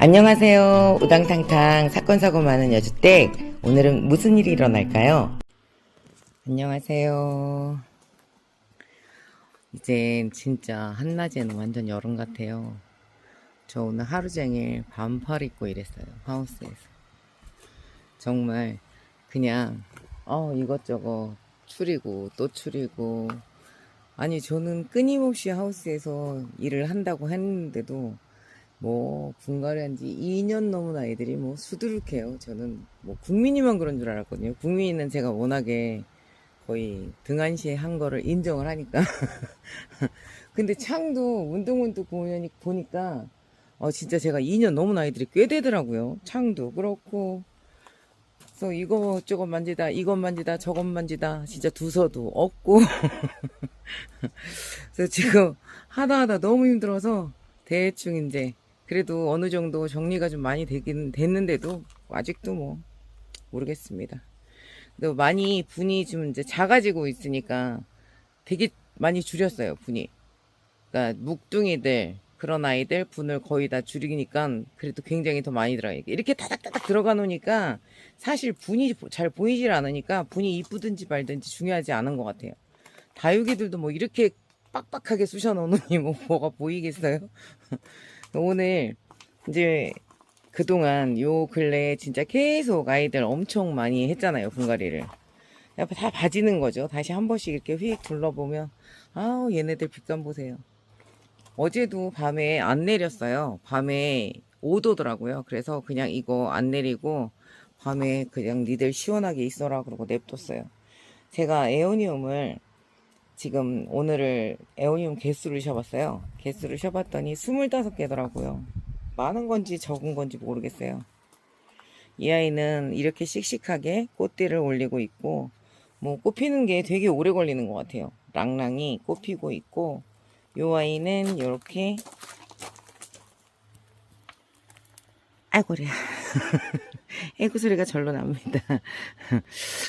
안녕하세요. 우당탕탕 사건 사고 많은 여주댁. 오늘은 무슨 일이 일어날까요? 안녕하세요. 이제 진짜 한낮에는 완전 여름 같아요. 저 오늘 하루 종일 반팔 입고 일했어요. 하우스에서. 정말 그냥 어 이것저것 추리고 또 추리고 아니 저는 끊임없이 하우스에서 일을 한다고 했는데도 뭐 분갈이 한 지 2년 넘은 아이들이 뭐 수두룩해요. 저는 뭐 국민이만 그런 줄 알았거든요. 국민은 제가 워낙에 거의 등한시에 한 거를 인정을 하니까. 근데 창도 운동운동 보니, 보니까 어 진짜 제가 2년 넘은 아이들이 꽤 되더라고요. 창도 그렇고 그래서 이거 저거 만지다 이것 만지다 저것 만지다 진짜 두서도 없고 그래서 지금 하다 하다 너무 힘들어서 대충 이제 그래도 어느 정도 정리가 좀 많이 되긴 됐는데도 아직도 뭐 모르겠습니다. 근데 많이 분이 좀 이제 작아지고 있으니까 되게 많이 줄였어요 분이. 그러니까 묵둥이들 그런 아이들 분을 거의 다 줄이니까 그래도 굉장히 더 많이 들어가요. 이렇게 타닥타닥 들어가 놓으니까 사실 분이 잘 보이질 않으니까 분이 이쁘든지 말든지 중요하지 않은 것 같아요. 다육이들도 뭐 이렇게 빡빡하게 쑤셔 넣으니 뭐 뭐가 보이겠어요? 오늘 이제 그동안 요 근래에 진짜 계속 아이들 엄청 많이 했잖아요 분갈이를. 다 봐지는 거죠. 다시 한 번씩 이렇게 휙 둘러보면 아우 얘네들 빛감 보세요. 어제도 밤에 안 내렸어요. 밤에 5도더라고요. 그래서 그냥 이거 안 내리고 밤에 그냥 니들 시원하게 있어라 그러고 냅뒀어요. 제가 에오니움을 지금 오늘을 에오니움 개수를 쉬어봤어요. 개수를 쉬어봤더니 25개더라고요. 많은 건지 적은 건지 모르겠어요. 이 아이는 이렇게 씩씩하게 꽃띠를 올리고 있고 뭐 꽃피는 게 되게 오래 걸리는 것 같아요. 랑랑이 꽃피고 있고 이 아이는 이렇게 아이고야 애구 소리가 절로 납니다.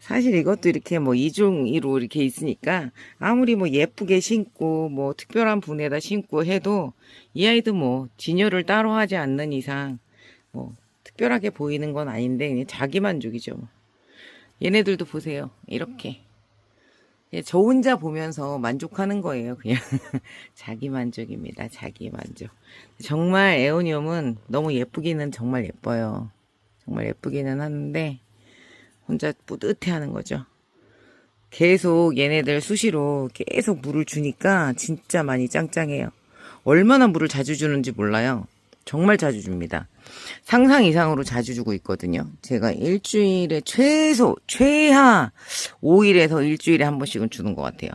사실 이것도 이렇게 뭐 이중이로 이렇게 있으니까 아무리 뭐 예쁘게 신고 뭐 특별한 분에다 신고 해도 이 아이도 뭐 진열을 따로 하지 않는 이상 뭐 특별하게 보이는 건 아닌데 그냥 자기 만족이죠. 얘네들도 보세요. 이렇게. 예, 저 혼자 보면서 만족하는 거예요. 그냥 자기 만족입니다. 자기 만족. 정말 에오니움은 너무 예쁘기는 정말 예뻐요. 정말 예쁘기는 하는데 혼자 뿌듯해하는 거죠. 계속 얘네들 수시로 계속 물을 주니까 진짜 많이 짱짱해요. 얼마나 물을 자주 주는지 몰라요. 정말 자주 줍니다. 상상 이상으로 자주 주고 있거든요. 제가 일주일에 최소, 최하 5일에서 일주일에 한 번씩은 주는 것 같아요.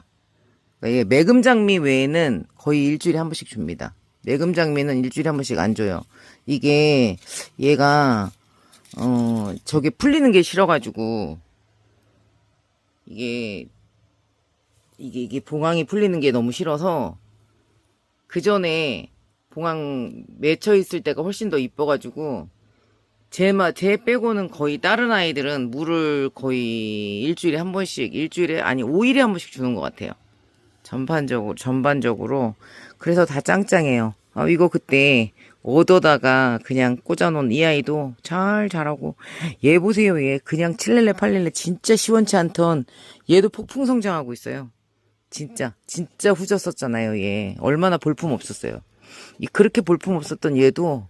그러니까 매금장미 외에는 거의 일주일에 한 번씩 줍니다. 매금장미는 일주일에 한 번씩 안 줘요. 이게 얘가 어, 저게 풀리는 게 싫어가지고, 이게, 이게, 이게 봉황이 풀리는 게 너무 싫어서, 그 전에 봉황 맺혀 있을 때가 훨씬 더 이뻐가지고, 제, 마, 제 빼고는 거의 다른 아이들은 물을 거의 일주일에 한 번씩, 일주일에, 아니, 5일에 한 번씩 주는 것 같아요. 전반적으로, 전반적으로. 그래서 다 짱짱해요. 아, 이거 그때 얻어다가 그냥 꽂아놓은 이 아이도 잘 자라고 얘 보세요 얘 그냥 칠렐레 팔렐레 진짜 시원치 않던 얘도 폭풍 성장하고 있어요 진짜 진짜 후졌었잖아요 얘 얼마나 볼품 없었어요 이 그렇게 볼품 없었던 얘도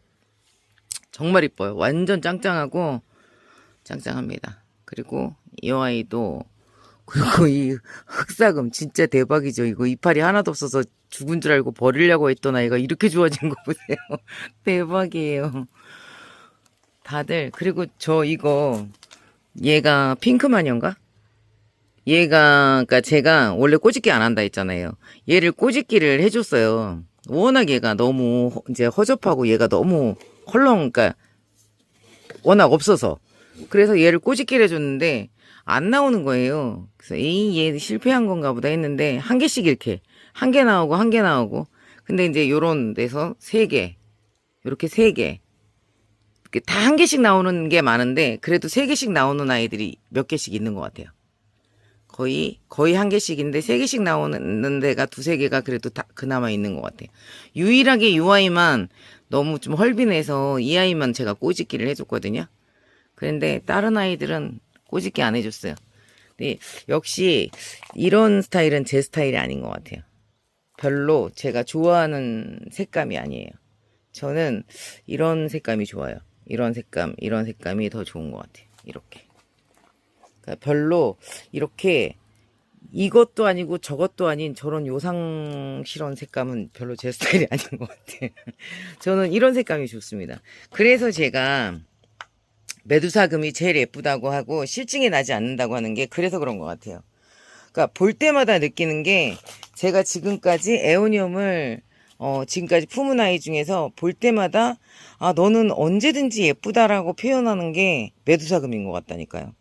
정말 이뻐요 완전 짱짱하고 짱짱합니다 그리고 이 아이도 그리고 이 흑사금 진짜 대박이죠. 이거 이파리 하나도 없어서 죽은 줄 알고 버리려고 했던 아이가 이렇게 좋아진 거 보세요. 대박이에요. 다들 그리고 저 이거 얘가 핑크 마녀인가? 얘가 그러니까 제가 원래 꼬집기 안 한다 했잖아요. 얘를 꼬집기를 해줬어요. 워낙 얘가 너무 허- 이제 허접하고 얘가 너무 헐렁 그러니까 워낙 없어서 그래서 얘를 꼬집기를 해줬는데 안 나오는 거예요. 그래서 에이 얘 실패한 건가 보다 했는데 한 개씩 이렇게 한 개 나오고 한 개 나오고 근데 이제 요런 데서 세 개, 요렇게 세 개. 이렇게 다 한 개씩 나오는 게 많은데 그래도 세 개씩 나오는 아이들이 몇 개씩 있는 것 같아요. 거의 거의 한 개씩인데 세 개씩 나오는 데가 두세 개가 그래도 다 그나마 있는 것 같아요. 유일하게 유 아이만 너무 좀 헐빈해서 이 아이만 제가 꼬집기를 해줬거든요. 그런데 다른 아이들은 꼬집기 안 해줬어요. 근데 역시 이런 스타일은 제 스타일이 아닌 것 같아요. 별로 제가 좋아하는 색감이 아니에요. 저는 이런 색감이 좋아요. 이런 색감, 이런 색감이 더 좋은 것 같아요. 이렇게. 그러니까 별로 이렇게 이것도 아니고 저것도 아닌 저런 요상스러운 색감은 별로 제 스타일이 아닌 것 같아요. 저는 이런 색감이 좋습니다. 그래서 제가 메두사금이 제일 예쁘다고 하고 실증이 나지 않는다고 하는 게 그래서 그런 것 같아요. 그러니까 볼 때마다 느끼는 게 제가 지금까지 에오니움을 어, 지금까지 품은 아이 중에서 볼 때마다 아 너는 언제든지 예쁘다라고 표현하는 게 메두사금인 것 같다니까요.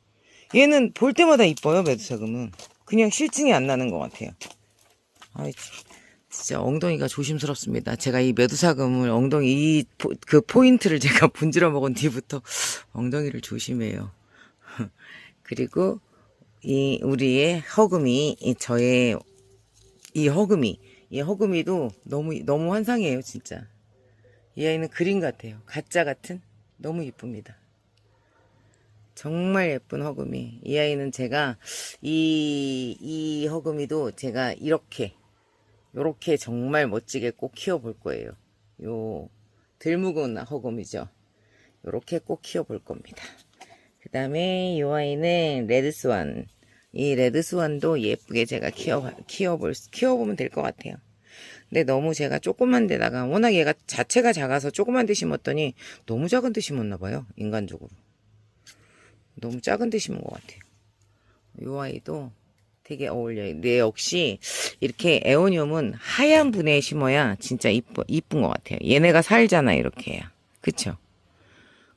얘는 볼 때마다 이뻐요 메두사금은 그냥 실증이 안 나는 것 같아요. 아이 진짜 엉덩이가 조심스럽습니다. 제가 이 메두사금을 엉덩이 이 그 포인트를 제가 분질러 먹은 뒤부터 엉덩이를 조심해요. 그리고 이 우리의 허금이 이 저의 이 허금이 이 허금이도 너무 너무 환상이에요 진짜. 이 아이는 그림 같아요. 가짜 같은 너무 이쁩니다. 정말 예쁜 허금이. 이 아이는 제가 이 이 허금이도 제가 이렇게 요렇게 정말 멋지게 꼭 키워볼 거예요. 요 들묵은 허금이죠. 요렇게 꼭 키워볼 겁니다. 그 다음에 요 아이는 레드스완. 이 레드스완도 예쁘게 제가 키워, 키워볼, 키워보면 될 것 같아요. 근데 너무 제가 조그만 데다가 워낙 얘가 자체가 작아서 조그만 데 심었더니 너무 작은 데 심었나 봐요. 인간적으로. 너무 작은 데 심은 것 같아요. 요 아이도 되게 어울려요. 근데 역시 이렇게 에오니움은 하얀 분에 심어야 진짜 이뻐, 이쁜 것 같아요. 얘네가 살잖아, 이렇게. 그쵸?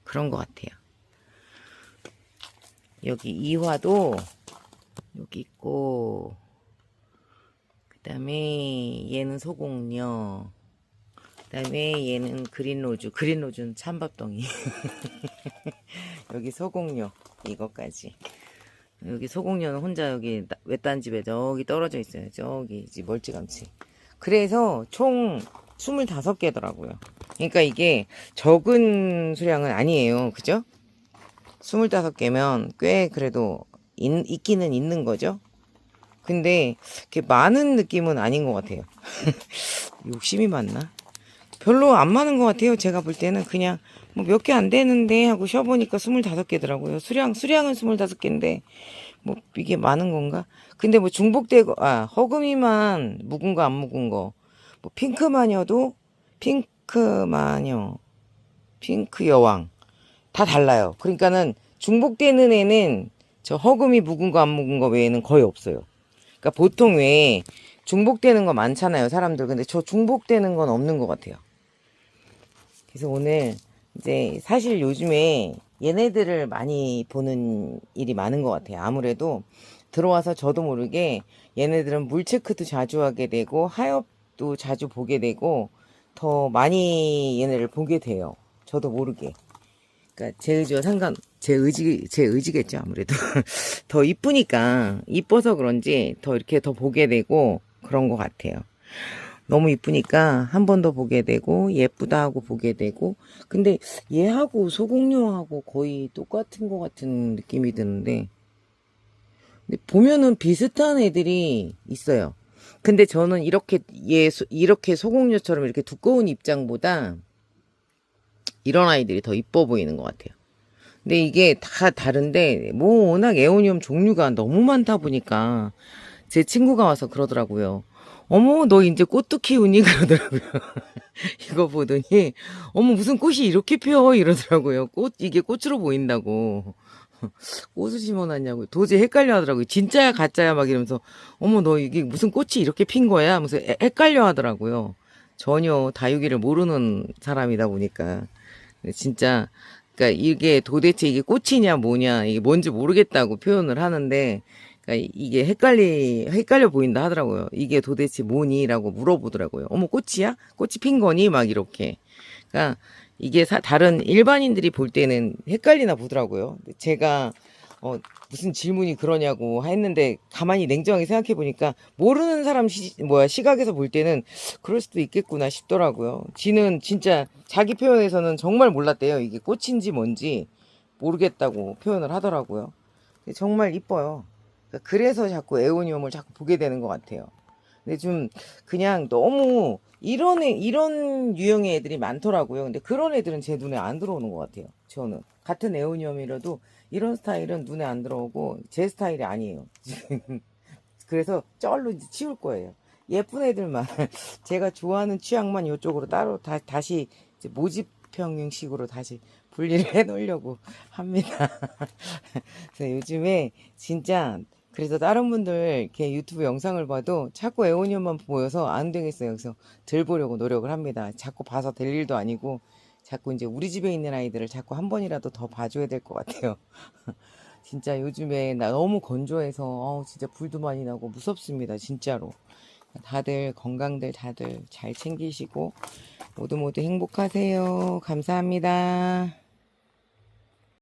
그런 것 같아요. 여기 이화도 여기 있고, 그 다음에 얘는 소공녀, 그 다음에 얘는 그린 로즈, 그린 로즈는 찬밥덩이. 여기 소공녀, 이거까지. 여기 소공녀는 혼자 여기 나- 외딴 집에 저기 떨어져 있어요. 저기 이제 멀찌감치. 그래서 총 25개더라고요. 그러니까 이게 적은 수량은 아니에요. 그죠? 25개면 꽤 그래도 있, 있기는 있는 거죠. 근데 이렇게 많은 느낌은 아닌 것 같아요. 욕심이 많나? 별로 안 많은 것 같아요. 제가 볼 때는 그냥 뭐 몇 개 안 되는데 하고 쉬어보니까 25개더라고요. 수량, 수량은 25개인데 뭐 이게 많은 건가? 근데 뭐 중복되고, 아, 허금이만 묵은 거 안 묵은 거. 뭐 핑크 마녀도 핑크 마녀, 핑크 여왕. 다 달라요. 그러니까는 중복되는 애는 저 허금이 묵은 거 안 묵은 거 외에는 거의 없어요. 그러니까 보통 왜 중복되는 거 많잖아요, 사람들. 근데 저 중복되는 건 없는 것 같아요. 그래서 오늘 이제 사실 요즘에 얘네들을 많이 보는 일이 많은 것 같아요. 아무래도 들어와서 저도 모르게 얘네들은 물 체크도 자주 하게 되고 하엽도 자주 보게 되고 더 많이 얘네를 보게 돼요. 저도 모르게. 그러니까 제 의지와 상관 제 의지 제 의지겠죠 아무래도 더 이쁘니까 이뻐서 그런지 더 이렇게 더 보게 되고 그런 것 같아요. 너무 이쁘니까 한 번 더 보게 되고 예쁘다 하고 보게 되고 근데 얘하고 소공룡하고 거의 똑같은 것 같은 느낌이 드는데 보면은 비슷한 애들이 있어요. 근데 저는 이렇게 얘 소- 이렇게 소공룡처럼 이렇게 두꺼운 입장보다 이런 아이들이 더 이뻐 보이는 것 같아요. 근데 이게 다 다른데 뭐 워낙 에오니움 종류가 너무 많다 보니까 제 친구가 와서 그러더라고요. 어머 너 이제 꽃도 키우니 그러더라고요. 이거 보더니 어머 무슨 꽃이 이렇게 피어 이러더라고요. 꽃 이게 꽃으로 보인다고. 꽃을 심어놨냐고 도저히 헷갈려 하더라고요. 진짜야 가짜야 막 이러면서 어머 너 이게 무슨 꽃이 이렇게 핀 거야 애- 헷갈려 하더라고요. 전혀 다육이를 모르는 사람이다 보니까 진짜 그러니까 이게 도대체 이게 꽃이냐 뭐냐 이게 뭔지 모르겠다고 표현을 하는데 그러니까 이게 헷갈리 헷갈려 보인다 하더라고요. 이게 도대체 뭐니라고 물어보더라고요. 어머 꽃이야? 꽃이 핀 거니? 막 이렇게. 그러니까 이게 사- 다른 일반인들이 볼 때는 헷갈리나 보더라고요. 제가 어, 무슨 질문이 그러냐고 했는데 가만히 냉정하게 생각해 보니까 모르는 사람 시, 뭐야 시각에서 볼 때는 그럴 수도 있겠구나 싶더라고요. 지는 진짜 자기 표현에서는 정말 몰랐대요. 이게 꽃인지 뭔지 모르겠다고 표현을 하더라고요. 정말 이뻐요. 그러니까 그래서 자꾸 에오니움을 자꾸 보게 되는 것 같아요. 근데 좀 그냥 너무 이런 애, 이런 유형의 애들이 많더라고요. 근데 그런 애들은 제 눈에 안 들어오는 것 같아요. 저는 같은 에오니움이라도 이런 스타일은 눈에 안 들어오고 제 스타일이 아니에요. 그래서 쩔로 이제 치울 거예요. 예쁜 애들만 제가 좋아하는 취향만 이쪽으로 따로 다, 다시 이제 모집형식으로 다시 분리를 해 놓으려고 합니다. 그래서 요즘에 진짜 그래서 다른 분들 이렇게 유튜브 영상을 봐도 자꾸 에오니엄만 보여서 안 되겠어요. 그래서 들 보려고 노력을 합니다. 자꾸 봐서 될 일도 아니고 자꾸 이제 우리 집에 있는 아이들을 자꾸 한 번이라도 더 봐줘야 될 것 같아요. 진짜 요즘에 나 너무 건조해서 어우, 진짜 불도 많이 나고 무섭습니다. 진짜로. 다들 건강들 다들 잘 챙기시고 모두 모두 행복하세요. 감사합니다.